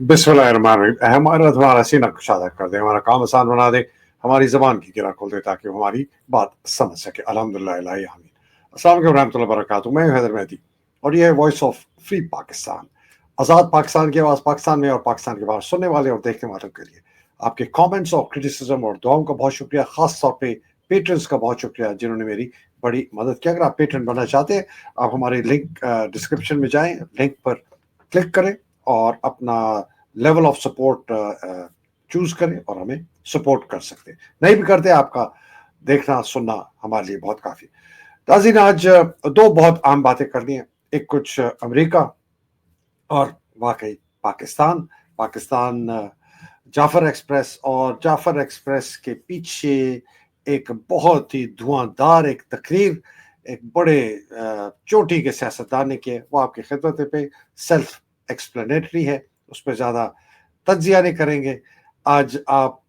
بسم اللہ الرحمن الرحیم۔ ہمارا تمہارا سینہ کشادہ کر دیں، ہمارا کام آسان بنا دیں، ہماری زبان کی گرا کھول دیں تاکہ ہماری بات سمجھ سکے۔ الحمد للہ آمین السلام علیکم رحمۃ اللہ وبرکاتہ۔ میں حیدر مہدی اور یہ ہے وائس آف فری پاکستان آزاد پاکستان کی آواز پاکستان میں اور پاکستان کے باہر سننے والے اور دیکھنے والوں کے لیے۔ آپ کے کامنٹس اور کرٹیسزم اور دعاؤں کا بہت شکریہ، خاص طور پہ پیٹرنس کا بہت شکریہ، جنہوں نے میری بڑی مدد کی۔ اگر آپ پیٹرن بننا چاہتے ہیں، آپ ہمارے لنک ڈسکرپشن میں جائیں لنک پر کلک کریں۔ اور اپنا لیول آف سپورٹ چوز کریں اور ہمیں سپورٹ کر سکتے نہیں بھی کرتے آپ کا دیکھنا، سننا ہمارے لیے بہت کافی تازین، آج دو بہت عام باتیں کرنی ہیں۔ ایک کچھ امریکہ اور واقعی پاکستان۔ پاکستان جعفر ایکسپریس اور جعفر ایکسپریس کے پیچھے ایک بہت ہی دھواں دار ایک تقریر، ایک بڑے چوٹی کے سیاستدان نے کیے وہ آپ کی خدمت پہ سیلف ایکسپلینیٹری ہے، اس پہ زیادہ تجزیہ نہیں کریں گے۔ آج آپ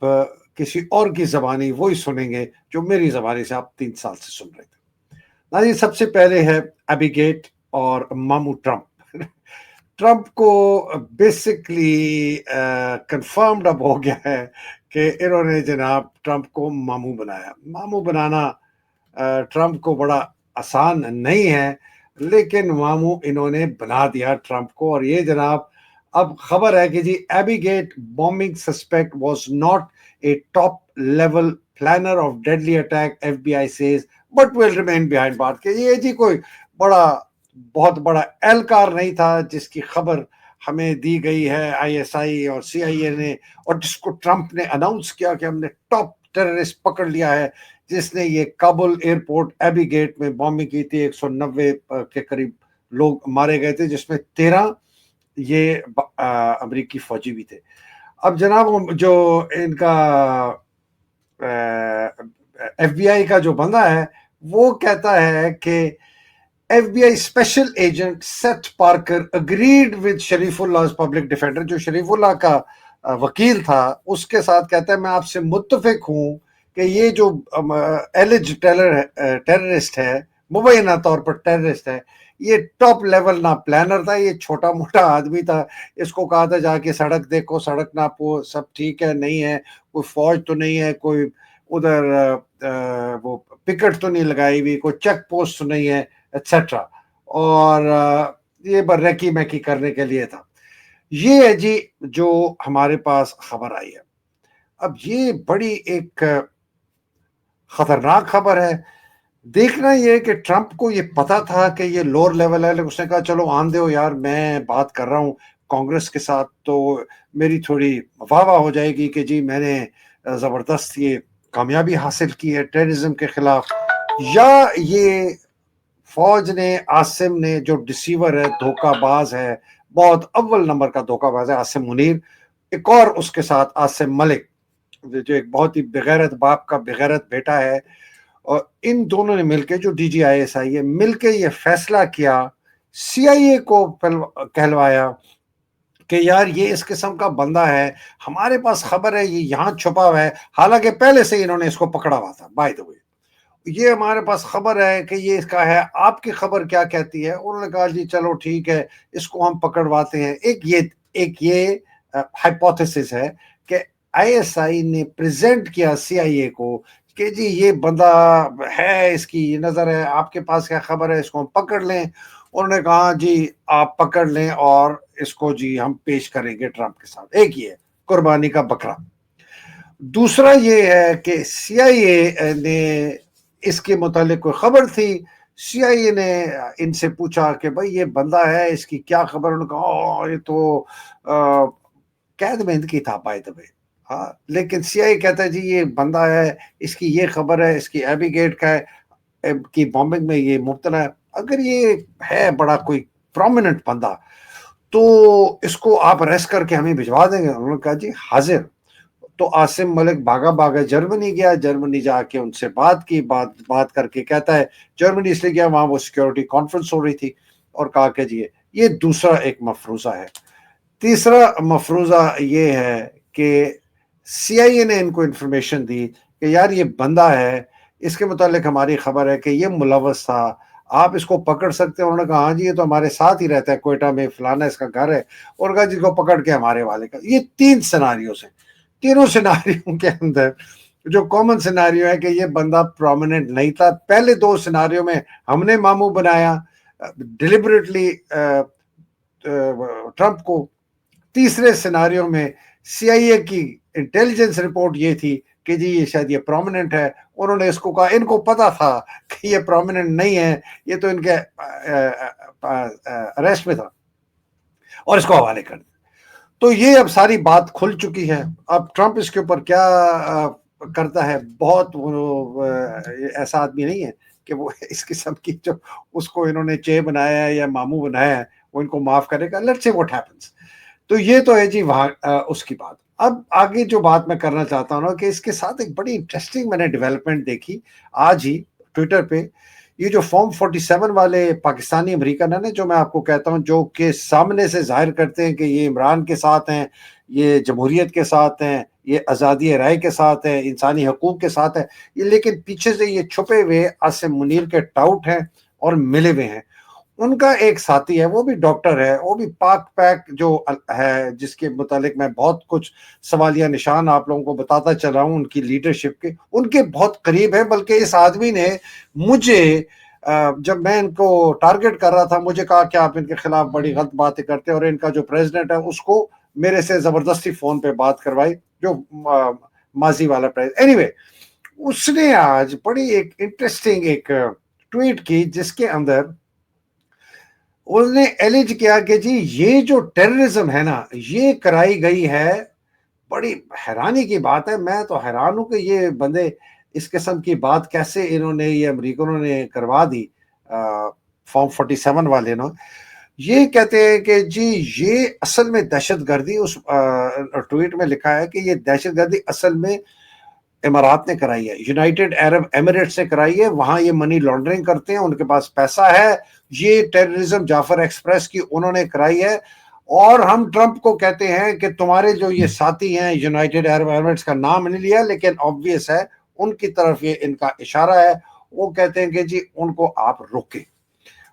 کسی اور کی زبانی وہی سنیں گے جو میری زبانی سے آپ تین سال سے سن رہے تھے۔ ناظرین، سب سے پہلے ہے ابی گیٹ اور مامو ٹرمپ۔ ٹرمپ کو بیسکلی کنفرمڈ اب ہو گیا ہے کہ انہوں نے جناب ٹرمپ کو مامو بنایا۔ مامو بنانا ٹرمپ کو بڑا آسان نہیں ہے۔ لیکن مامو انہوں نے بنا دیا ٹرمپ کو اور یہ جناب، اب خبر ہے کہ جی Abbey Gate bombing suspect was not a top level planner of deadly attack, F B I says, but will remain behind bar کہ یہ جی کوئی بڑا، بہت بڑا اہلکار نہیں تھا جس کی خبر ہمیں دی گئی ہے۔ آئی ایس آئی اور سی آئی اے نے، اور جس کو ٹرمپ نے اناؤنس کیا کہ ہم نے ٹاپ ٹیررسٹ پکڑ لیا ہے۔ جس نے یہ کابل ایئرپورٹ ایبی گیٹ میں بامبنگ کی تھی، ایک سو نوے کے قریب لوگ مارے گئے تھے، جس میں تیرہ یہ امریکی فوجی بھی تھے۔ اب جناب جو ان کا ایف بی آئی کا جو بندہ ہے، وہ کہتا ہے کہ F B I special agent Seth Parker agreed with Sharifullah public defender جو شریف اللہ کا وکیل تھا، اس کے ساتھ کہتا ہے، میں آپ سے متفق ہوں کہ یہ جو ایلج ٹیررسٹ ہے مبینہ طور پر ٹیررسٹ ہے، یہ ٹاپ لیول نہ پلانر تھا، یہ چھوٹا موٹا آدمی تھا۔ اس کو کہا تھا، جا کے سڑک دیکھو، سڑک نہ پو، سب ٹھیک ہے، نہیں ہے، کوئی فوج تو نہیں ہے، کوئی ادھر وہ پکٹ تو نہیں لگائی ہوئی، کوئی چیک پوسٹ تو نہیں ہے ایٹسٹرا اور یہ برکی میکی کرنے کے لیے تھا۔ یہ ہے جی جو ہمارے پاس خبر آئی ہے۔ اب یہ بڑی ایک خطرناک خبر ہے۔ دیکھنا یہ کہ ٹرمپ کو یہ پتا تھا کہ یہ لوور لیول ہے اس نے کہا، چلو آن دے ہو یار، میں بات کر رہا ہوں کانگریس کے ساتھ، تو میری تھوڑی واہ واہ ہو جائے گی کہ جی میں نے زبردست یہ کامیابی حاصل کی ہے ٹیررزم کے خلاف۔ یا یہ فوج نے آسم نے جو ڈسیور ہے، دھوکہ باز ہے، بہت اول نمبر کا دھوکہ باز ہے آسم منیر۔ ایک اور اس کے ساتھ آسم ملک۔ جو ایک بہت ہی بغیرت باپ کا بغیرت بیٹا ہے، اور ان دونوں نے مل کے جو D G I S I ہے، مل کے یہ فیصلہ کیا، سی آئی اے کو کہلوایا کہ یار یہ اس قسم کا بندہ ہے، ہمارے پاس خبر ہے، یہ یہاں چھپا ہوا ہے، حالانکہ پہلے سے انہوں نے اس کو پکڑا ہوا تھا بائی دا وے یہ ہمارے پاس خبر ہے کہ یہ اس کا ہے، آپ کی خبر کیا کہتی ہے؟ انہوں نے کہا جی چلو ٹھیک ہے، اس کو ہم پکڑواتے ہیں۔ ایک یہ ایک یہ uh, ہائپوتھس ہے آئی ایس آئی نے پریزنٹ کیا سی آئی اے کو کہ جی یہ بندہ ہے، اس کی نظر ہے، آپ کے پاس کیا خبر ہے، اس کو ہم پکڑ لیں۔ انہوں نے کہا جی آپ پکڑ لیں اور اس کو جی ہم پیش کریں گے ٹرمپ کے ساتھ۔ ایک یہ قربانی کا بکرا۔ دوسرا یہ ہے کہ سی آئی اے نے اس کے متعلق کوئی خبر تھی؟ سی آئی اے نے ان سے پوچھا کہ بھائی یہ بندہ ہے، اس کی کیا خبر؟ انہوں نے کہا یہ تو قید میں ہند کی تھا بائی دبے ہاں لیکن سی آئی کہتا ہے جی یہ بندہ ہے، اس کی یہ خبر ہے، اس کی ایبیگیٹ کا ہے کی بامبنگ میں یہ مبتلا ہے۔ اگر یہ ہے بڑا کوئی پرومیننٹ بندہ، تو اس کو آپ ریسٹ کر کے ہمیں بھجوا دیں گے۔ انہوں نے کہا جی حاضر۔ تو آسم ملک بھاگا بھاگا جرمنی گیا۔ جرمنی جا کے ان سے بات کی، بات بات کر کے کہتا ہے، جرمنی اس لیے گیا، وہاں وہ سیکیورٹی کانفرنس ہو رہی تھی۔ اور کہا کہ جی یہ دوسرا ایک مفروضہ ہے۔ تیسرا مفروضہ یہ ہے کہ سی آئی اے نے ان کو پکڑ سکتے ہیں؟ انہوں نے کہا ہاں جی یہ تو ہمارے ساتھ ہی رہتا ہے، کوئٹہ میں فلانا اس کا گھر ہے اور کہا جس کو پکڑ کے ہمارے والے کا۔ یہ تین سناریوں سے تینوں سناریوں کے اندر جو کامن سناریو ہے کہ یہ بندہ پرومیننٹ نہیں تھا۔ پہلے دو سناریوں میں ہم نے مامو بنایا ڈیلیبریٹلی ٹرمپ کو۔ تیسرے سناریوں میں سی آئی اے کی انٹیلیجنس رپورٹ یہ تھی کہ جی یہ شاید یہ پرومیننٹ ہے۔ انہوں نے اس کو کہا، ان کو پتا تھا کہ یہ پرومیننٹ نہیں ہے یہ تو ان کے اریسٹ میں تھا۔ اور اس کو حوالے کر دیا۔ تو یہ اب ساری بات کھل چکی ہے۔ اب ٹرمپ اس کے اوپر کیا کرتا ہے؟ بہت ایسا آدمی نہیں ہے کہ وہ اس قسم کی جو اس کو انہوں نے چے بنایا ہے یا مامو بنایا ہے، وہ ان کو معاف کرے گا۔ لیٹ سے واٹ ہیپنس تو یہ تو ہے جی وہاں اس کی بات۔ اب آگے جو بات میں کرنا چاہتا ہوں نا کہ اس کے ساتھ ایک بڑی انٹرسٹنگ میں نے ڈیولپمنٹ دیکھی۔ آج ہی ٹویٹر پہ یہ جو فارم فورٹی سیون والے پاکستانی امریکن ہیں نا، جو میں آپ کو کہتا ہوں، جو کہ سامنے سے ظاہر کرتے ہیں کہ یہ عمران کے ساتھ ہیں، یہ جمہوریت کے ساتھ ہیں، یہ آزادی رائے کے ساتھ ہے انسانی حقوق کے ساتھ ہے یہ لیکن پیچھے سے یہ چھپے ہوئے آصم منیر کے ٹاؤٹ ہیں اور ملے ہوئے ہیں۔ ان کا ایک ساتھی ہے، وہ بھی ڈاکٹر ہے، وہ بھی پاک پیک جو ہے، جس کے متعلق میں بہت کچھ سوالیہ نشان آپ لوگوں کو بتاتا چل رہا ہوں، ان کی لیڈرشپ کے۔ ان کے بہت قریب ہے بلکہ اس آدمی نے مجھے جب میں ان کو ٹارگٹ کر رہا تھا، مجھے کہا کہ آپ ان کے خلاف بڑی غلط باتیں کرتے اور ان کا جو پریزیڈنٹ ہے، اس کو میرے سے زبردستی فون پہ بات کروائی، جو ماضی والا اینی وے اس نے آج بڑی ایک انٹرسٹنگ ایک ٹویٹ کی، جس کے اندر اس نے ایلیج کیا کہ جی یہ جو ٹیررزم ہے نا، یہ کرائی گئی ہے، بڑی حیرانی کی بات ہے۔ میں تو حیران ہوں کہ یہ بندے اس قسم کی بات کیسے انہوں نے، یہ امریکنوں نے کروا دی فارم فورٹی سیون والے نا یہ کہتے ہیں کہ جی یہ اصل میں دہشت گردی، اس ٹویٹ میں لکھا ہے کہ یہ دہشت گردی اصل میں امارات نے کرائی ہے، یونائٹڈ عرب ایمریٹس نے کرائی ہے، وہاں یہ منی لانڈرنگ کرتے ہیں، ان کے پاس پیسہ ہے۔ یہ ٹیررزم جعفر ایکسپریس کی انہوں نے کرائی ہے۔ اور ہم ٹرمپ کو کہتے ہیں کہ تمہارے جو یہ ساتھی ہیں یونائٹڈ عرب ایمریٹس کا نام نہیں لیا، لیکن آبویس ہے، ان کی طرف یہ ان کا اشارہ ہے۔ وہ کہتے ہیں کہ جی ان کو آپ روکیں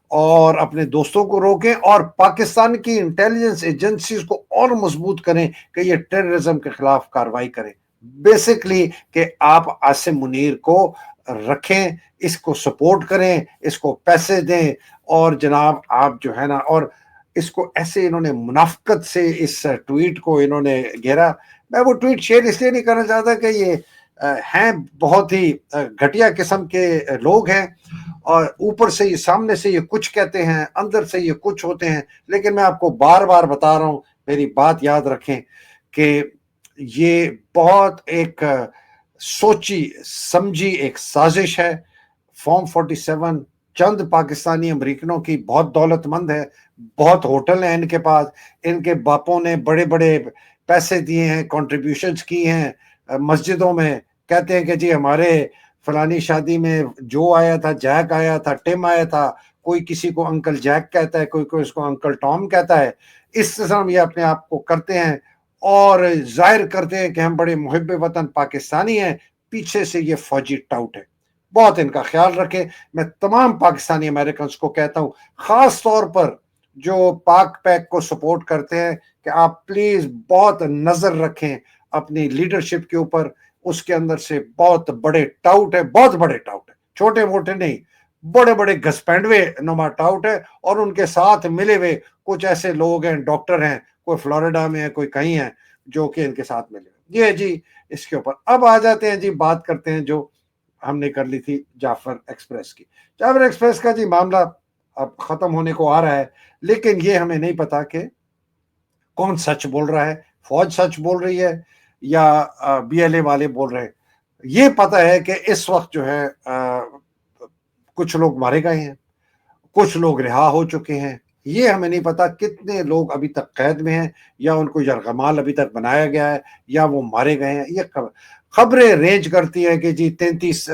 اور اپنے دوستوں کو روکیں اور پاکستان کی انٹیلیجنس ایجنسیز کو اور مضبوط کریں کہ یہ ٹیررزم کے خلاف کاروائی کریں۔ بیسکلی کہ آپ آسم منیر کو رکھیں، اس کو سپورٹ کریں، اس کو پیسے دیں اور جناب آپ جو ہے نا، اور اس کو ایسے انہوں نے منافقت سے اس ٹویٹ کو انہوں نے گھیرا۔ میں وہ ٹویٹ شیئر اس لیے نہیں کرنا چاہتا کہ یہ ہیں بہت ہی گھٹیا قسم کے لوگ ہیں اور اوپر سے یہ، سامنے سے یہ کچھ کہتے ہیں، اندر سے یہ کچھ ہوتے ہیں، لیکن میں آپ کو بار بار بتا رہا ہوں، میری بات یاد رکھیں کہ یہ بہت ایک سوچی، سمجھی ایک سازش ہے۔ فارم فورٹی سیون چند پاکستانی امریکنوں کی بہت دولت مند ہے، بہت ہوٹل ہیں ان کے پاس۔ ان کے باپوں نے بڑے بڑے پیسے دیے ہیں کنٹریبیوشنز کی ہیں مسجدوں میں۔ کہتے ہیں کہ جی ہمارے فلانی شادی میں جو آیا تھا، جیک آیا تھا ٹیم آیا تھا، کوئی کسی کو انکل جیک کہتا ہے، کوئی کوئی اس کو انکل ٹام کہتا ہے۔ اس طرح یہ اپنے آپ کو کرتے ہیں۔ اور ظاہر کرتے ہیں کہ ہم بڑے محب وطن پاکستانی ہیں، پیچھے سے یہ فوجی ٹاؤٹ ہے۔ بہت ان کا خیال رکھے میں تمام پاکستانی امریکنز کو کہتا ہوں، خاص طور پر جو پاک پیک کو سپورٹ کرتے ہیں کہ آپ پلیز بہت نظر رکھیں اپنی لیڈرشپ کے اوپر۔ اس کے اندر سے بہت بڑے ٹاؤٹ ہے، بہت بڑے ٹاؤٹ ہے۔ چھوٹے موٹے نہیں، بڑے بڑے گسپینڈوے نما ٹاؤٹ ہے۔ اور ان کے ساتھ ملے ہوئے کچھ ایسے لوگ ہیں، ڈاکٹر ہیں کوئی فلوریڈا میں ہے، کوئی کہیں ہے جو کہ ان کے ساتھ ملے یہ جی اس کے اوپر۔ اب آ جاتے ہیں جی بات کرتے ہیں جو ہم نے کر لی تھی جعفر ایکسپریس کی۔ جعفر ایکسپریس کا جی معاملہ اب ختم ہونے کو آ رہا ہے، لیکن یہ ہمیں نہیں پتا کہ کون سچ بول رہا ہے، فوج سچ بول رہی ہے یا بی ایل اے والے بول رہے ہیں۔ یہ پتا ہے کہ اس وقت جو ہے کچھ لوگ مارے گئے ہیں، کچھ لوگ رہا ہو چکے ہیں یہ ہمیں نہیں پتا کتنے لوگ ابھی تک قید میں ہیں، یا ان کو یرغمال ابھی تک بنایا گیا ہے، یا وہ مارے گئے ہیں۔ یہ خبریں رینج کرتی ہیں کہ جی تینتیس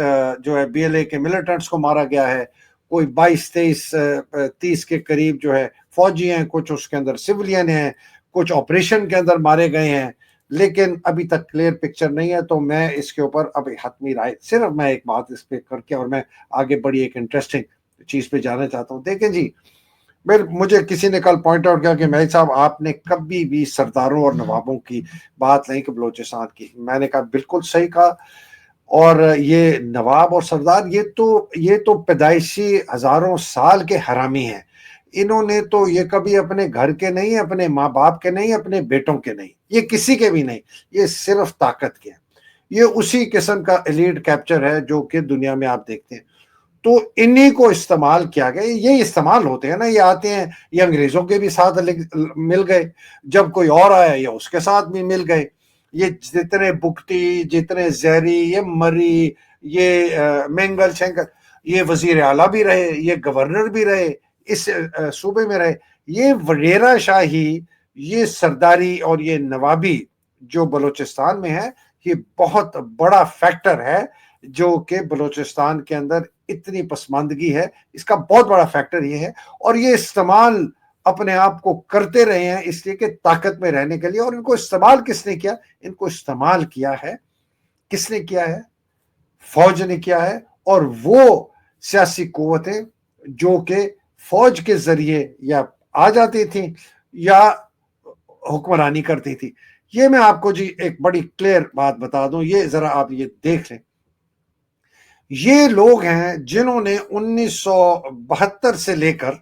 جو ہے، بی ایل اے کے ملٹنٹس کو مارا گیا ہے۔ کوئی بائیس، تیئیس تیس کے قریب جو ہے فوجی ہیں، کچھ اس کے اندر سولین ہیں، کچھ آپریشن کے اندر مارے گئے ہیں۔ لیکن ابھی تک کلیئر پکچر نہیں ہے، تو میں اس کے اوپر اب حتمی رائے، صرف میں ایک بات اس پہ کر کے اور میں آگے بڑی ایک انٹرسٹنگ چیز پہ جانا چاہتا ہوں۔ دیکھیں جی مجھے کسی نے کل پوائنٹ آؤٹ کیا کہ میں صاحب آپ نے کبھی بھی سرداروں اور نوابوں کی بات نہیں کہ بلوچستان کی۔ میں نے کہا بالکل صحیح کہا۔ اور یہ نواب اور سردار یہ تو یہ تو پیدائشی ہزاروں سال کے حرامی ہیں۔ انہوں نے تو یہ کبھی اپنے گھر کے نہیں اپنے ماں باپ کے نہیں اپنے بیٹوں کے نہیں۔ یہ کسی کے بھی نہیں یہ صرف طاقت کے ہیں۔ یہ اسی قسم کا ایلیڈ کیپچر ہے جو کہ دنیا میں آپ دیکھتے ہیں۔ تو انہی کو استعمال کیا گیا۔ یہ استعمال ہوتے ہیں نا، یہ آتے ہیں، یہ انگریزوں کے بھی ساتھ مل گئے۔ جب کوئی اور آیا، یہ اس کے ساتھ بھی مل گئے۔ یہ جتنے بکتی، جتنے زہری، یہ مری، یہ مینگل شینگل یہ وزیر اعلیٰ بھی رہے، یہ گورنر بھی رہے، اس صوبے میں رہے۔ یہ وڈیرا شاہی، یہ سرداری اور یہ نوابی جو بلوچستان میں ہے یہ بہت بڑا فیکٹر ہے۔ جو کہ بلوچستان کے اندر اتنی پسماندگی ہے، اس کا بہت بڑا فیکٹر یہ ہے اور یہ استعمال اپنے آپ کو کرتے رہے ہیں اس لیے کہ طاقت میں رہنے کے لیے اور ان کو استعمال کس نے کیا؟ ان کو استعمال کیا ہے۔ کس نے کیا ہے؟ فوج نے کیا ہے اور وہ سیاسی قوتیں جو کہ فوج کے ذریعے یا آ جاتی تھیں یا حکمرانی کرتی تھی یہ میں آپ کو جی ایک بڑی کلیئر بات بتا دوں، یہ ذرا آپ یہ دیکھ لیں۔ یہ لوگ ہیں جنہوں نے انیس سو بہتر سے لے کر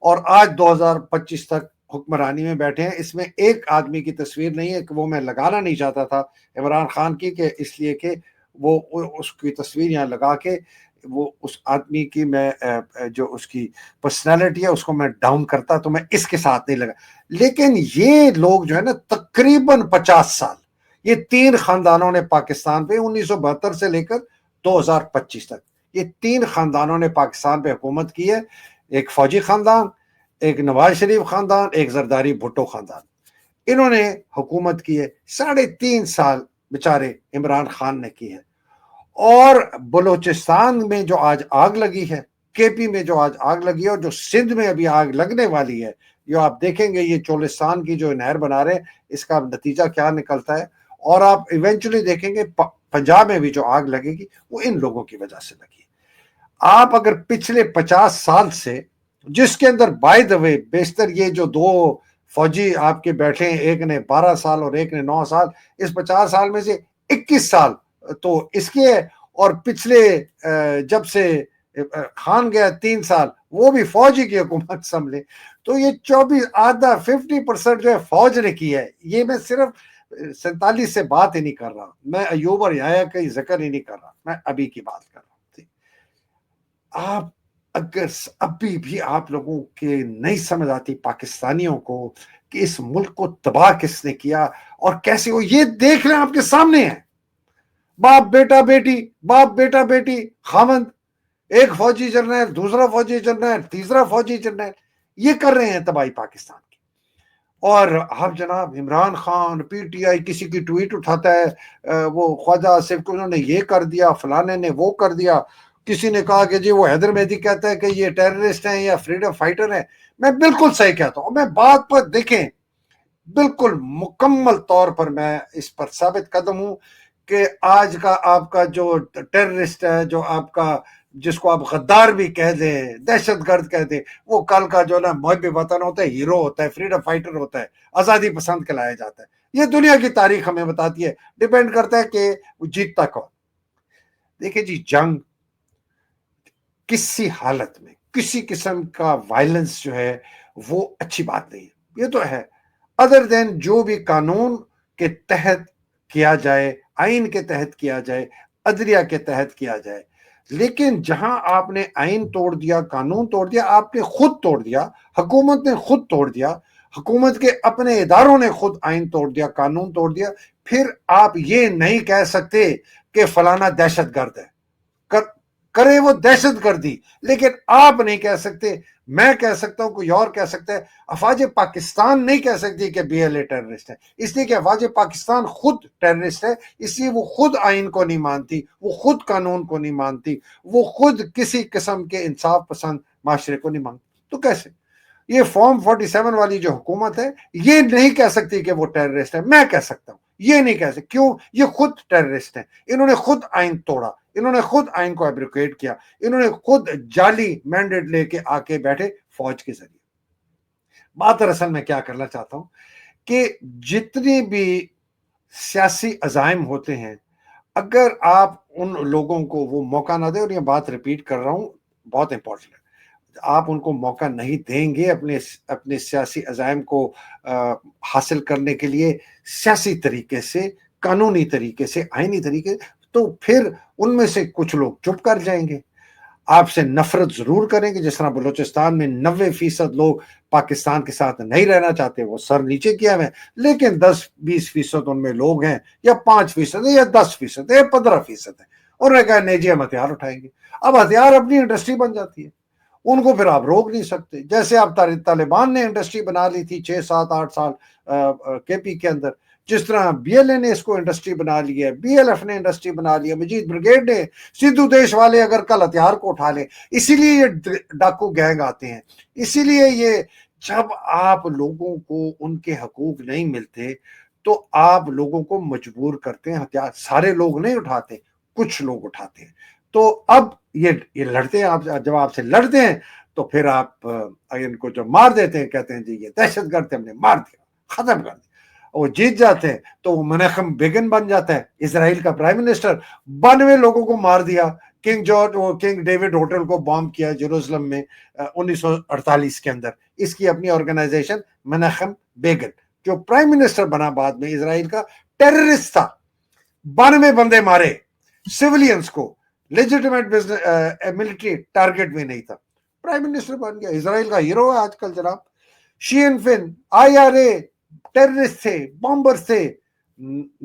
اور آج دو ہزار پچیس تک حکمرانی میں بیٹھے ہیں۔ اس میں ایک آدمی کی تصویر نہیں ہے کہ وہ میں لگانا نہیں چاہتا تھا عمران خان کی کہ اس لیے کہ وہ اس کی تصویر یہاں لگا کے وہ اس آدمی کی میں جو اس کی پرسنالٹی ہے، اس کو میں ڈاؤن کرتا تو میں اس کے ساتھ نہیں لگا۔ لیکن یہ لوگ جو ہے نا، تقریباً پچاس سال یہ تین خاندانوں نے پاکستان پہ انیس سو بہتر سے لے کر دو ہزار پچیس تک۔ یہ تین خاندانوں نے پاکستان پہ حکومت کی ہے۔ ایک فوجی خاندان، ایک نواز شریف خاندان، ایک زرداری بھٹو خاندان۔ انہوں نے حکومت کی ہے۔ ساڑھے تین سال بچارے عمران خان نے کی ہے۔ اور بلوچستان میں جو آج آگ لگی ہے، کے پی میں جو آج آگ لگی ہے اور جو سندھ میں ابھی آگ لگنے والی ہے جو آپ دیکھیں گے، یہ چولستان کی جو نہر بنا رہے ہیں، اس کا نتیجہ کیا نکلتا ہے؟ اور آپ ایونچولی دیکھیں گے پنجاب میں بھی جو آگ لگے گی، وہ ان لوگوں کی وجہ سے لگی۔ آپ اگر پچھلے پچاس سال سے، جس کے اندر بائی دوے بیشتر یہ جو دو فوجی آپ کے بیٹھے ہیں، ایک نے بارہ سال اور ایک نے نو سال، اس پچاس سال میں سے اکیس سال تو اس کے اور پچھلے جب سے خان گیا تین سال، وہ بھی فوجی کی حکومت سنبھلے۔ تو یہ چوبیس آدھا ففٹی پرسنٹ جو ہے فوج نے کی ہے۔ یہ میں صرف سینتالیس سے بات ہی نہیں کر رہا۔ میں ایوب اور یا کہیں ذکر ہی نہیں کر رہا۔ میں ابھی کی بات کر رہا ہوں۔ آپ اگر ابھی بھی آپ لوگوں کے نہیں سمجھ آتی پاکستانیوں کو کہ اس ملک کو تباہ کس نے کیا اور کیسے وہ یہ دیکھ رہے ہیں آپ کے سامنے ہیں۔ باپ، بیٹا، بیٹی، باپ، بیٹا، بیٹی خامند ایک فوجی چل رہا ہے دوسرا فوجی چل رہا ہے تیسرا فوجی چل رہا ہے یہ کر رہے ہیں تباہی پاکستان۔ اور آپ جناب Imran Khan P T I کسی کی ٹویٹ اٹھاتا ہے وہ خواجہ آصف کو انہوں نے یہ کر دیا، فلانے نے وہ کر دیا۔ کسی نے کہا کہ جی وہ حیدر مہدی کہتا ہے کہ یہ ٹیررسٹ ہیں یا فریڈم فائٹر ہیں۔ میں بالکل صحیح کہتا ہوں۔ میں بات پر دیکھیں، بالکل مکمل طور پر میں اس پر ثابت قدم ہوں کہ آج کا آپ کا جو ٹیررسٹ ہے، جو آپ کا جس کو آپ غدار بھی کہہ دیں، دہشت گرد کہہ دیں، وہ کل کا جو نا، محب وطن ہوتا ہے، ہیرو ہوتا ہے فریڈم فائٹر ہوتا ہے، آزادی پسند کلایا جاتا ہے۔ یہ دنیا کی تاریخ ہمیں بتاتی ہے۔ ڈیپینڈ کرتا ہے کہ وہ جیتتا کون۔ دیکھیں جی جنگ کسی حالت میں، کسی قسم کا وائلنس جو ہے، وہ اچھی بات نہیں ہے۔ یہ تو ہے۔ ادر دین جو بھی قانون کے تحت کیا جائے، آئین کے تحت کیا جائے، عدلیہ کے تحت کیا جائے لیکن جہاں آپ نے آئین توڑ دیا، قانون توڑ دیا، آپ نے خود توڑ دیا، حکومت نے خود توڑ دیا، حکومت کے اپنے اداروں نے خود آئین توڑ دیا، قانون توڑ دیا، پھر آپ یہ نہیں کہہ سکتے کہ فلانا دہشت گرد ہے۔ کرے وہ دہشت گردی، لیکن آپ نہیں کہہ سکتے میں کہہ سکتا ہوں کوئی اور کہہ سکتا ہے، افواج پاکستان نہیں کہہ سکتی کہ بی ایل اے ٹیررسٹ ہے۔ اس لیے کہ افواج پاکستان خود ٹیررسٹ ہے، اس لیے وہ خود آئین کو نہیں مانتی، وہ خود قانون کو نہیں مانتی، وہ خود کسی قسم کے انصاف پسند معاشرے کو نہیں مانتی۔ تو کیسے؟ یہ فارم فورٹی سیون والی جو حکومت ہے، یہ نہیں کہہ سکتی کہ وہ ٹیررسٹ ہے۔ میں کہہ سکتا ہوں۔ یہ نہیں کہہ سکتے، کیوں؟ یہ خود ٹیررسٹ ہیں۔ انہوں نے خود آئین توڑا، انہوں نے خود آئین کو ایبریکیٹ کیا، انہوں نے خود جعلی مینڈیٹ لے کے آ کے بیٹھے فوج کے ذریعے۔ بات دراصل میں کیا کرنا چاہتا ہوں کہ جتنی بھی سیاسی عزائم ہوتے ہیں، اگر آپ ان لوگوں کو وہ موقع نہ دیں اور یہ بات ریپیٹ کر رہا ہوں، بہت امپورٹنٹ ہے۔ آپ ان کو موقع نہیں دیں گے اپنے اپنے سیاسی عزائم کو حاصل کرنے کے لیے سیاسی طریقے سے، قانونی طریقے سے، آئینی طریقے تو پھر ان میں سے کچھ لوگ چپ کر جائیں گے۔ آپ سے نفرت ضرور کریں گے۔ جس طرح بلوچستان میں نوے فیصد لوگ پاکستان کے ساتھ نہیں رہنا چاہتے، وہ سر نیچے کیا ہوئے لیکن دس، بیس فیصد ان میں لوگ ہیں، یا پانچ فیصد یا دس فیصد ہے یا پندرہ فیصد ہے انہوں نے کہا نہیں جی ہم ہتھیار اٹھائیں گے۔ اب ہتھیار اپنی انڈسٹری بن جاتی ہے۔ ان کو پھر آپ روک نہیں سکتے۔ جیسے آپ طالبان نے انڈسٹری بنا لی تھی چھ، سات، آٹھ سال کے پی کے اندر۔ جس طرح بی ایل اے نے اس کو انڈسٹری بنا لی ہے، بی ایل ایف نے انڈسٹری بنا لی ہے، مجید بریگیڈ نے سدھو دیش والے اگر کل ہتھیار کو اٹھا لیں اسی لیے یہ ڈاکو گینگ آتے ہیں۔ اسی لیے یہ جب آپ لوگوں کو ان کے حقوق نہیں ملتے تو آپ لوگوں کو مجبور کرتے ہیں، ہتھیار، سارے لوگ نہیں اٹھاتے، کچھ لوگ اٹھاتے ہیں۔ تو اب یہ یہ لڑتے ہیں، آپ جب آپ سے لڑتے ہیں تو پھر آپ ان کو جو مار دیتے ہیں، کہتے ہیں جی یہ دہشت گرد ہم نے مار دیا، ختم کر دیا۔ وہ جیت جاتے ہیں تو وہ منخم بیگن بن جاتا ہے۔ اسرائیل کا پرائم منسٹر بانوے لوگوں کو مار دیا۔ کنگ جارج، وہ کنگ ڈیوڈ ہوٹل کو بام کیا جروسلم میں انیس سو اڑتالیس کے اندر۔ اس کی اپنی آرگنائزیشن منخم بیگن، جو پرائم منسٹر بنا بعد میں اسرائیل کا ٹیررسٹ تھا۔ بانوے بندے مارے سیولینز کو۔ لیجیٹمیٹ ملٹری ٹارگٹ میں نہیں تھا۔ پرائم منسٹر بن گیا۔ اسرائیل کا ہیرو ہے آج کل، جناب۔ Sinn Fein I R a terrorist تھے بامبر تھے۔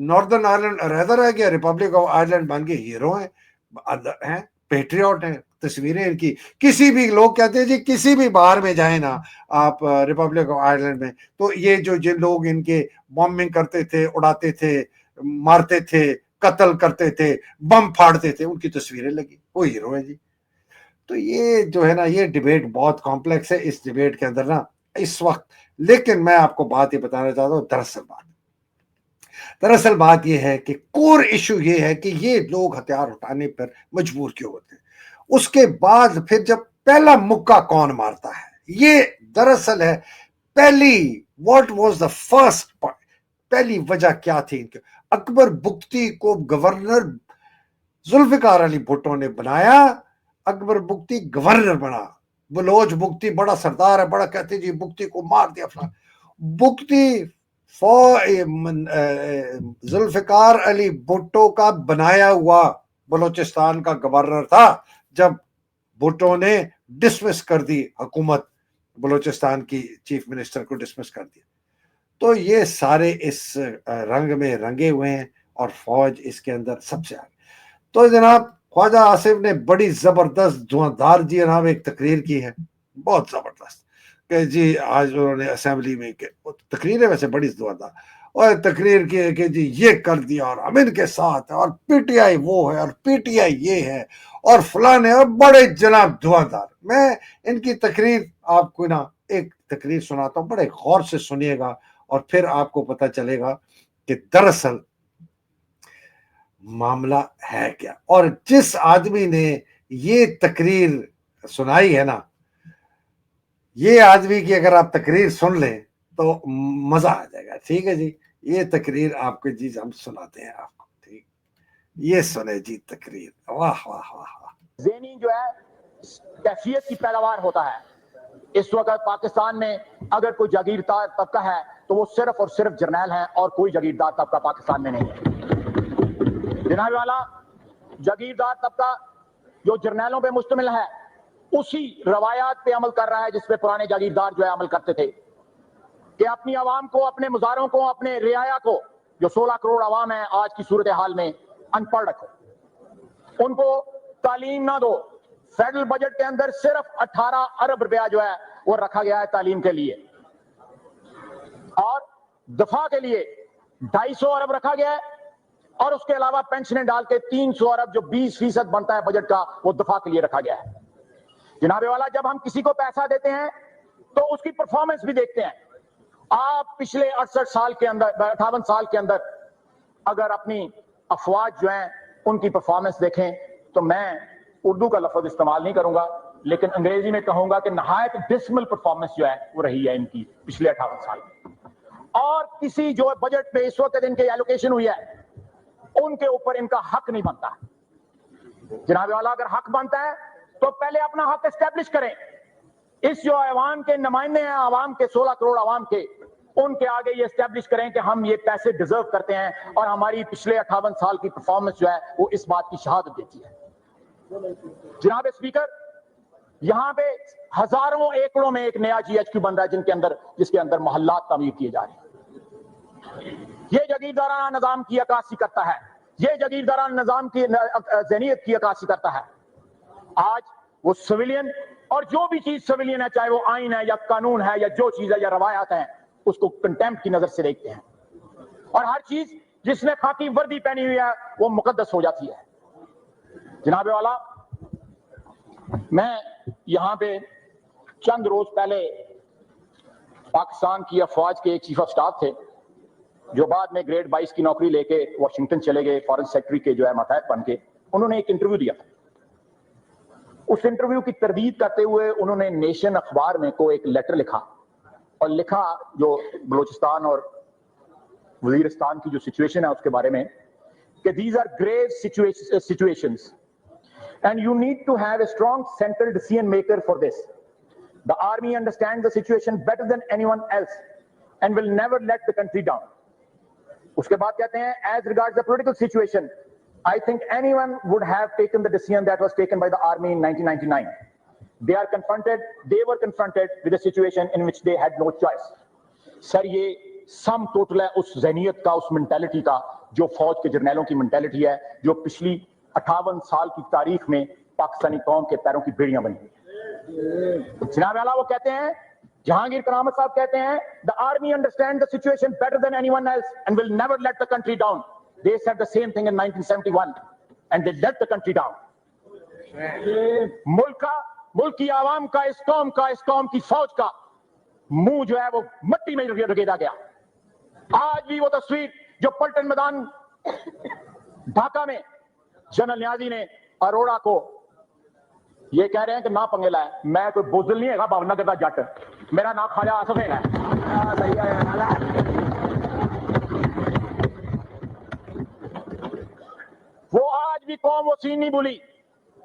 ناردرن آئرلینڈ رہتا رہ گیا۔ ریپبلک آف آئرلینڈ بن گئے۔ ہیرو ہیں پیٹریوٹ ہیں تصویریں ان کی۔ کسی بھی لوگ کہتے ہیں جی کسی بھی باہر میں جائیں نا آپ ریپبلک آف آئرلینڈ میں۔ تو یہ جو، جن لوگ ان کے بامبنگ کرتے تھے، اڑاتے تھے، مارتے تھے قتل کرتے تھے، بم پھاڑتے تھے، ان کی تصویریں لگی وہ ہیرو ہے جی۔ تو یہ جو ہے نا، یہ ڈیبیٹ بہت کمپلیکس ہے۔ اس ڈیبیٹ کے اندر نا، اس وقت، لیکن میں آپ کو بات یہ بتانا چاہتا ہوں، دراصل بات۔ دراصل بات یہ ہے کہ کور ایشو یہ ہے کہ یہ لوگ ہتھیار اٹھانے پر مجبور کیوں ہوتے ہیں؟ اس کے بعد پھر جب پہلا مکہ کون مارتا ہے، یہ دراصل ہے پہلی what was the first point پہلی وجہ کیا تھی؟ ان کے اکبر بکتی کو گورنر ذوالفقار علی بھٹو نے بنایا، اکبر بکتی گورنر بنا۔ بلوچ بکتی بڑا سردار ہے، بڑا کہتے جی بکتی کو مار دیا فلان بکتی ذوالفقار علی بھٹو کا بنایا ہوا بلوچستان کا گورنر تھا، جب بھٹو نے ڈسمس کر دی حکومت، بلوچستان کی چیف منسٹر کو ڈسمس کر دیا۔ تو یہ سارے اس رنگ میں رنگے ہوئے ہیں اور فوج اس کے اندر سب سے آگے۔ تو جناب، خواجہ آصف نے بڑی زبردست دھواں دار جی جناب، ایک تقریر کی ہے، بہت زبردست کہ جی آج انہوں نے اسمبلی میں تقریر ہے ویسے بڑی دھواں دار اور تقریر کی ہے کہ جی یہ کر دیا اور ہم ان کے ساتھ اور پی ٹی آئی وہ ہے اور پی ٹی آئی یہ ہے اور فلانے اور بڑے جناب دھواں دار میں ان کی تقریر آپ کو نا ایک تقریر سناتا ہوں، بڑے غور سے سنیے گا۔ اور پھر آپ کو پتا چلے گا کہ دراصل معاملہ ہے کیا۔ اور جس آدمی نے یہ تقریر سنائی ہے نا، یہ آدمی کی اگر آپ تقریر سن لیں تو مزہ آ جائے گا۔ ٹھیک ہے جی یہ تقریر آپ کے جی ہم سناتے ہیں آپ کو، ٹھیک۔ یہ سنے جی تقریر۔ واہ واہ واہ واہ۔ ذہنی جو ہے، کیفیت کی پیداوار ہوتا ہے۔ اس وقت پاکستان میں اگر کوئی جاگیردار طبقہ ہے تو وہ صرف اور صرف جرنیل ہیں اور کوئی جگیردار طبقہ پاکستان میں نہیں ہے۔ جناب والا جگیردار طبقہ جو جرنیلوں پہ مشتمل ہے، اسی روایات پہ عمل کر رہا ہے جس پہ پرانے جاگیردار جو ہے عمل کرتے تھے۔ کہ اپنی عوام کو، اپنے مزاروں کو، اپنے رعایا کو، جو سولہ کروڑ عوام ہے آج کی صورتحال میں، ان پڑھ رکھو۔ ان کو تعلیم نہ دو۔ فیڈرل بجٹ کے اندر صرف اٹھارہ ارب روپیہ جو ہے وہ رکھا گیا ہے تعلیم کے لیے۔ اور دفاع کے لیے ڈھائی سو ارب رکھا گیا ہے اور اس کے علاوہ پینشنیں ڈال کے تین سو ارب جو بیس فیصد بنتا ہے بجٹ کا وہ دفاع کے لیے رکھا گیا ہے۔ جناب والا، جب ہم کسی کو پیسہ دیتے ہیں تو اس کی پرفارمنس بھی دیکھتے ہیں۔ آپ پچھلے اڑسٹھ سال کے اندر، اٹھاون سال کے اندر اگر اپنی افواج جو ہیں ان کی پرفارمنس دیکھیں تو میں اردو کا لفظ استعمال نہیں کروں گا، لیکن انگریزی میں کہوں گا کہ نہایت ڈسمل پرفارمنس جو ہے وہ رہی ہے ان کی پچھلے اٹھاون سال میں۔ اور کسی جو بجٹ پہ اس وقت ان کے ایلوکیشن ہوئی ہے، ان کے اوپر ان کا حق نہیں بنتا۔ جناب والا اگر حق بنتا ہے، تو پہلے اپنا حق اسٹیبلش کریں۔ اس جو عوام کے نمائندے ہیں، عوام کے سولہ کروڑ عوام کے، ان کے آگے یہ اسٹیبلش کریں کہ ہم یہ پیسے ڈیزرو کرتے ہیں اور ہماری پچھلے اٹھاون سال کی پرفارمنس جو ہے، وہ اس بات کی شہادت دیتی ہے۔ جناب اسپیکر یہاں پہ ہزاروں ایکڑوں میں ایک نیا جی ایچ کیو بن رہا ہے، جن کے اندر، جس کے اندر محلات تعمیر کیے جا رہے ہیں۔ یہ جگیردارانہ نظام کی عکاسی کرتا ہے۔ یہ جگیردارانہ نظام کی ذہنیت کی عکاسی کرتا ہے۔ آج وہ سویلین اور جو بھی چیز سویلین ہے، چاہے وہ آئین ہے یا قانون ہے یا جو چیز ہے یا روایات ہیں، اس کو کنٹیمپ کی نظر سے دیکھتے ہیں۔ اور ہر چیز جس نے خاکی وردی پہنی ہوئی ہے، وہ مقدس ہو جاتی ہے۔ جناب والا، میں یہاں پہ چند روز پہلے پاکستان کی افواج کے ایک چیف آف سٹاف تھے۔ جو بعد میں گریڈ بائیس کی نوکری لے کے واشنگٹن چلے گئے فارن سیکٹری کے جو ہے ماتحت بن کے، انہوں نے ایک انٹرویو دیا اس انٹرویو کی تردید کرتے ہوئے انہوں نے نیشن اخبار میں کو ایک لیٹر لکھا اور لکھا جو بلوچستان اور وزیرستان کی جو سچویشن ہے، اس کے بارے میں کہ these are grave situations and you need to have a strong central decision maker for this the army understand the situation better than anyone else and will never let the country down اس کے بعد کہتے ہیں as regard the political situation I think anyone would have taken the decision that was taken by the army in 1999 they are confronted they were confronted with a situation in which they had no choice sir یہ sum total ہے اس ذہنیت کا اس mentality کا جو فوج کے جرنیلوں کی mentality ہے جو پچھلی اٹھاون سال کی تاریخ میں پاکستانی قوم کے پیروں کی بیڑیاں بنی. جناب اعلیٰ وہ کہتے ہیں جہانگیر کرامت صاحب کہتے ہیں، the army understand the situation better than anyone else and will never let the country down. They said the same thing in 1971 and they let the country down. ملک کا ملک کی عوام کا اس قوم کا اس قوم کی فوج کا مو جو ہے وہ مٹی میں رگیدہ گیا آج بھی وہ تصویر جو پلٹن مدان ڈھاکہ میں جنرل نیازی نے اروڑا کو یہ کہہ رہے ہیں کہ نا پنگلہ ہے میں کوئی بوزل نہیں ہے باؤ نگر کا جٹ میرا نام خواجہ آصف ہے۔ وہ آج بھی قوم وسیع نہیں بولی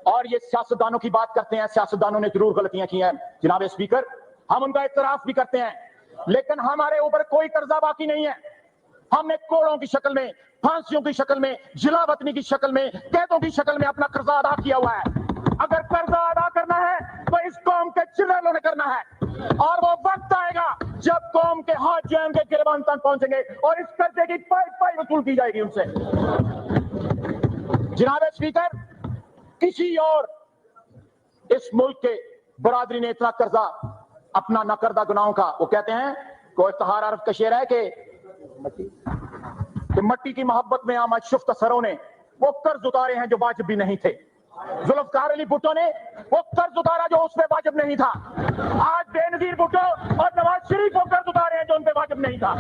اور یہ سیاستدانوں کی بات کرتے ہیں، سیاستدانوں نے ضرور غلطیاں کی ہیں۔ جناب اسپیکر ہم ان کا اعتراف بھی کرتے ہیں، لیکن ہمارے اوپر کوئی قرضہ باقی نہیں ہے۔ ہم نے کوڑوں کی شکل میں، پھانسیوں کی شکل میں، جلا وطنی کی شکل میں، قیدوں کی شکل میں اپنا قرضہ ادا کیا ہوا ہے۔ اگر قرضہ ادا کرنا ہے، تو اس قوم کے چلے نے کرنا ہے۔ اور وہ وقت آئے گا جب قوم کے ہاتھ جین کے گربان تک پہنچیں گے اور اس قرضے کی پائی پائی وصول کی جائے گی ان سے۔ جناب اسپیکر کسی اور اس ملک کے برادری نے اتنا قرضہ، اپنا نہ کردہ گناہوں کا، وہ کہتے ہیں کو اشتہار عرف کا شعر ہے کہ کہ مٹی کی محبت میں آمد شفت سروں نے وہ قرض اتارے ہیں جو واجب بھی نہیں تھے۔ ظلفکار علی بھٹو نے وہ قرض اتارا جو اس پہ واجب نہیں تھا۔ آج بے جہانگیر بھٹو اور نواز شریف کو قرض اتارے ہیں جو ان پہ واجب نہیں تھا۔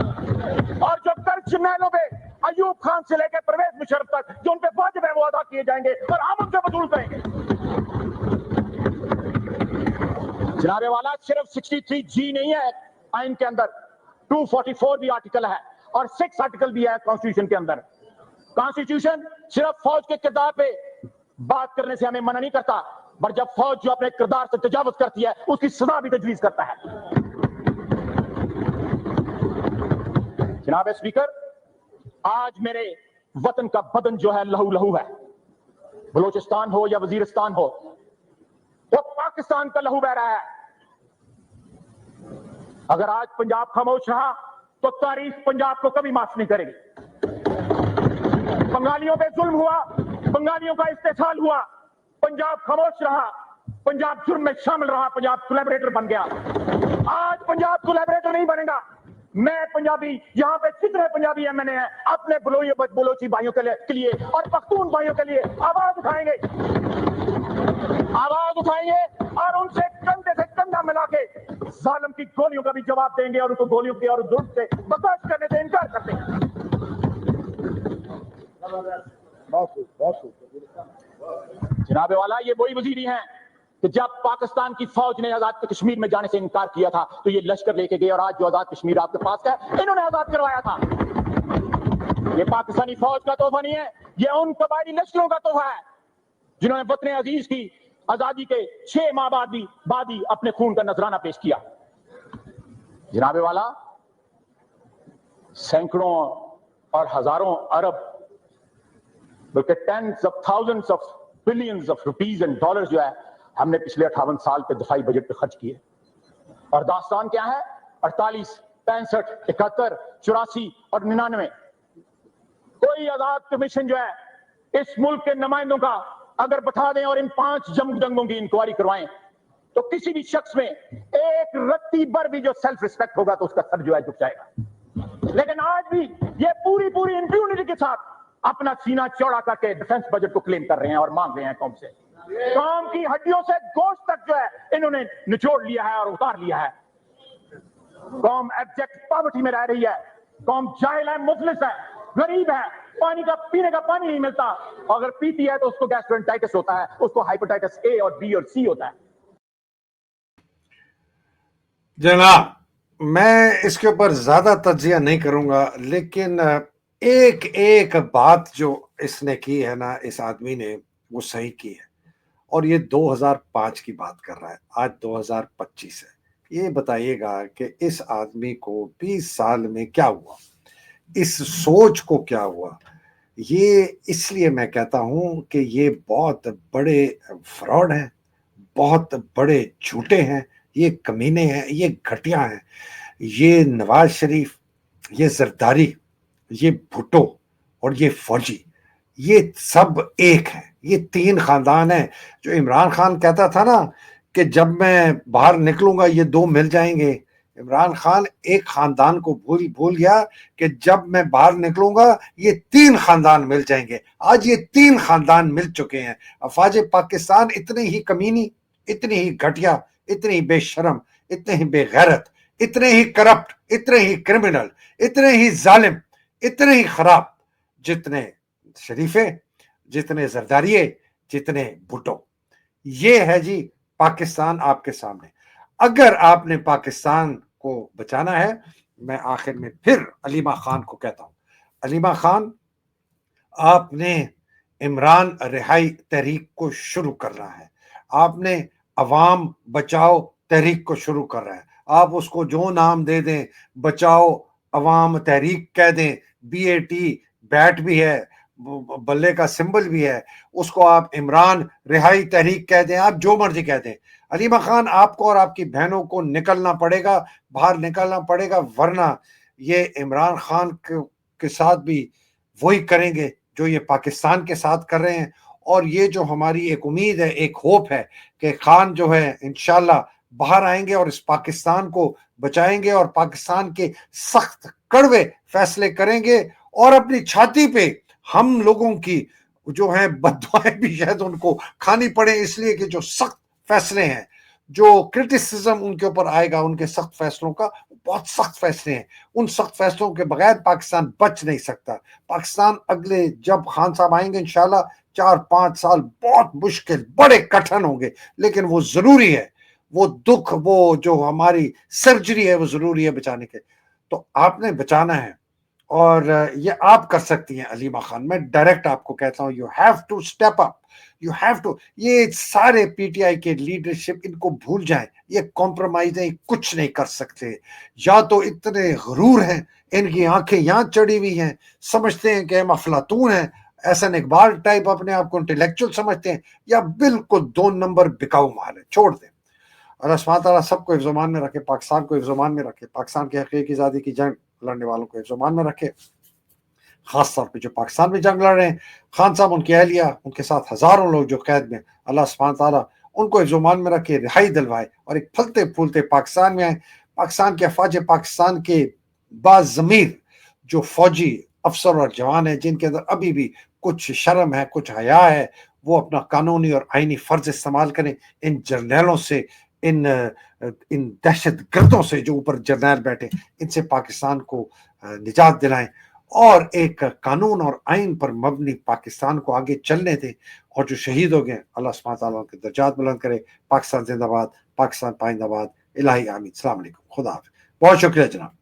اور جو قرض چنہلوں پہ ایوب خان سے لے کے پرویز مشرف تک جو ان پہ واجب ہیں وہ ادا کیے جائیں گے، اور ہم ان سے وصول کریں گے۔ جناب والا، صرف 63 جی نہیں ہے، آئین کے اندر 244 بھی آرٹیکل ہے اور 6 آرٹیکل بھی ہے کانسٹیوشن کے اندر۔ کانسٹیوشن صرف فوج کے کردار پہ بات کرنے سے ہمیں منع نہیں کرتا۔ مگر جب فوج جو اپنے کردار سے تجاوز کرتی ہے، اس کی سزا بھی تجویز کرتا ہے۔ جناب اسپیکر آج میرے وطن کا بدن جو ہے لہو لہو ہے۔ بلوچستان ہو یا وزیرستان ہو، وہ پاکستان کا لہو بہ رہا ہے۔ اگر آج پنجاب خاموش رہا، تو تاریخ پنجاب کو کبھی معاف نہیں کرے گی۔ بنگالیوں پہ ظلم ہوا، بنگالیوں کا استحصال ہوا۔ پنجاب خاموش رہا۔ پنجاب جرم میں شامل رہا۔ پنجاب کولیبریٹر بن گیا۔ آج پنجاب کولیبریٹر نہیں بنے گا۔ میں پنجابی، یہاں پہ کتنے پنجابی ایم این اے ہیں؟ اپنے بلوئی بلوچی بھائیوں کے لیے اور پختون بھائیوں کے لیے آواز اٹھائیں گے۔ آواز اٹھائیں گے اور ان سے کندھے سے کندھا ملا کے ظالم کی گولیوں کا بھی جواب دیں گے اور ان کو گولیوں کے اور ظلم سے برداشت کرنے سے انکار کر دیں گے جناب والا، یہ وہی وزیری ہیں کہ جب پاکستان کی فوج نے آزاد کشمیر میں جانے سے انکار کیا تھا، تو یہ لشکر لے کے گئے اور آج جو آزاد کشمیر آپ کے پاس ہے، انہوں نے آزاد کروایا تھا۔ یہ پاکستانی فوج کا تحفہ نہیں ہے، یہ ان قبائلی لشکروں کا تحفہ ہے جنہوں نے وطن عزیز کی آزادی کے چھ ماہ بعد بھی، بعد ہی اپنے خون کا نذرانہ پیش کیا۔ جناب والا، سینکڑوں اور ہزاروں ارب، بلکہ tens of thousand of billions of rupees and dollars جو ہے، ہم نے پچھلے اٹھاون سال پہ دفاعی بجٹ پہ خرچ کیے۔ اور داستان کیا ہے؟ اڑتالیس پینسٹھ، اکہتر، چوراسی اور ننانوے۔ کوئی آزاد کمیشن جو ہے، اس ملک کے نمائندوں کا اگر بٹھا دیں اور ان پانچ جنگ جنگوں کی انکوائری کروائیں، تو کسی بھی شخص میں ایک رتی بر بھی جو سیلف ریسپیکٹ ہوگا تو اس کا سر جو ہے جھک جائے گا۔ لیکن آج بھی یہ پوری پوری انپیونٹی کے ساتھ اپنا سینہ چوڑا کر کے ڈیفنس بجٹ کو کلیم کر رہے ہیں اور مانگ رہے ہیں قوم سے۔ قوم کی ہڈیوں سے گوشت تک جو ہے انہوں نے نچوڑ لیا ہے اور اتار لیا ہے۔ قوم ایبجیکٹ پاورٹی میں رہ رہی ہے۔ قوم جاہل ہے، مفلس ہے، غریب ہے۔ پانی کا، پینے کا پانی نہیں ملتا۔ اگر پیتی ہے تو اس کو گیسٹرنٹائٹس ہوتا ہے، اس کو ہائپوٹائٹس اے اور بی اور سی ہوتا ہے۔ جناب، میں اس کے اوپر زیادہ تجزیہ نہیں کروں گا، لیکن ایک ایک بات جو اس نے کی ہے نا، اس آدمی نے وہ صحیح کی ہے۔ اور یہ دو ہزار پانچ کی بات کر رہا ہے، آج دو ہزار پچیس ہے۔ یہ بتائیے گا کہ اس آدمی کو بیس سال میں کیا ہوا؟ اس سوچ کو کیا ہوا؟ یہ اس لیے میں کہتا ہوں کہ یہ بہت بڑے فراڈ ہیں، بہت بڑے جھوٹے ہیں، یہ کمینے ہیں، یہ گھٹیاں ہیں۔ یہ نواز شریف، یہ زرداری یہ بھٹو اور یہ فوجی، یہ سب ایک ہیں۔ یہ تین خاندان ہیں۔ جو عمران خان کہتا تھا نا کہ جب میں باہر نکلوں گا یہ دو مل جائیں گے۔ عمران خان ایک خاندان کو بھول بھول گیا کہ جب میں باہر نکلوں گا یہ تین خاندان مل جائیں گے۔ آج یہ تین خاندان مل چکے ہیں۔ افواج پاکستان اتنی ہی کمینی، اتنی ہی گھٹیا، اتنی ہی بے شرم اتنے ہی بے غیرت اتنے ہی کرپٹ اتنے ہی کرمنل اتنے ہی ظالم۔ اتنے ہی خراب جتنے شریفے، جتنے زرداریے، جتنے بھٹو۔ یہ ہے جی پاکستان آپ کے سامنے۔ اگر آپ نے پاکستان کو بچانا ہے، میں آخر میں پھر علیمہ خان کو کہتا ہوں۔ علیمہ خان، آپ نے عمران رہائی تحریک کو شروع کرنا ہے۔ آپ نے عوام بچاؤ تحریک کو شروع کر رہا ہے آپ اس کو جو نام دے دیں، بچاؤ عوام تحریک کہہ دیں بی اے ٹی بیٹ بھی ہے بلے کا سمبل بھی ہے، اس کو آپ عمران رہائی تحریک کہہ دیں، آپ جو مرضی کہہ دیں۔ علیمہ خان، آپ کو اور آپ کی بہنوں کو نکلنا پڑے گا، باہر نکلنا پڑے گا، ورنہ یہ عمران خان کے ساتھ بھی وہی کریں گے جو یہ پاکستان کے ساتھ کر رہے ہیں۔ اور یہ جو ہماری ایک امید ہے، ایک ہوپ ہے کہ خان جو ہے، انشاءاللہ باہر آئیں گے اور اس پاکستان کو بچائیں گے اور پاکستان کے سخت کڑوے فیصلے کریں گے اور اپنی چھاتی پہ ہم لوگوں کی جو ہیں بدوائیں بھی شاید ان کو کھانی پڑے اس لیے کہ جو سخت فیصلے ہیں، جو کرٹیسزم ان کے اوپر آئے گا، ان کے سخت فیصلوں کا بہت سخت فیصلے ہیں۔ ان سخت فیصلوں کے بغیر پاکستان بچ نہیں سکتا۔ پاکستان اگلے جب خان صاحب آئیں گے انشاءاللہ چار پانچ سال بہت مشکل، بڑے کٹھن ہوں گے۔ لیکن وہ ضروری ہے، وہ دکھ، وہ جو ہماری سرجری ہے، وہ ضروری ہے بچانے کے۔ تو آپ نے بچانا ہے اور یہ آپ کر سکتی ہیں علیمہ خان میں ڈائریکٹ آپ کو کہتا ہوں you have to step up you have to یہ سارے پی ٹی آئی کے لیڈرشپ ان کو بھول جائیں، یہ کمپرومائز نہیں، کچھ نہیں کر سکتے۔ یا تو اتنے غرور ہیں، ان کی آنکھیں یہاں چڑی ہوئی ہیں، سمجھتے ہیں کہ ہم افلاطون ہیں، ایسا اقبال ٹائپ اپنے آپ کو انٹلیکچوئل سمجھتے ہیں، یا بالکل دو نمبر بکاؤ مال ہے چھوڑ دیں۔ اللہ تعالیٰ سب کو افزمان میں رکھے، پاکستان کو افزمان میں رکھے، پاکستان کے حقیقی آزادی کی جنگ لڑنے والوں کو افزمان میں رکھے۔ خاص طور پہ جو پاکستان میں جنگ لڑ رہے ہیں، خان صاحب، ان کے اہلیہ، ان کے ساتھ ہزاروں لوگ جو قید میں، اللہ سبحانہ تعالیٰ ان کو افزمان میں رکھے، رہائی دلوائے اور ایک پھلتے پھولتے پاکستان میں آئے۔ پاکستان کے افواج، پاکستان کے بعض ضمیر جو فوجی افسر اور جوان ہیں، جن کے اندر ابھی بھی کچھ شرم ہے، کچھ حیا ہے، وہ اپنا قانونی اور آئینی فرض استعمال کریں۔ ان جرنیلوں سے ان ان دہشت گردوں سے جو اوپر جرنیل بیٹھے، ان سے پاکستان کو نجات دلائیں۔ اور ایک قانون اور آئین پر مبنی پاکستان کو آگے چلنے دیں۔ اور جو شہید ہو گئے، اللہ سبحانہ تعالیٰ کے درجات بلند کرے۔ پاکستان زندہ باد، پاکستان پائندہ باد، الہی آمین۔ السلام علیکم، خدا حافظ۔ بہت شکریہ جناب۔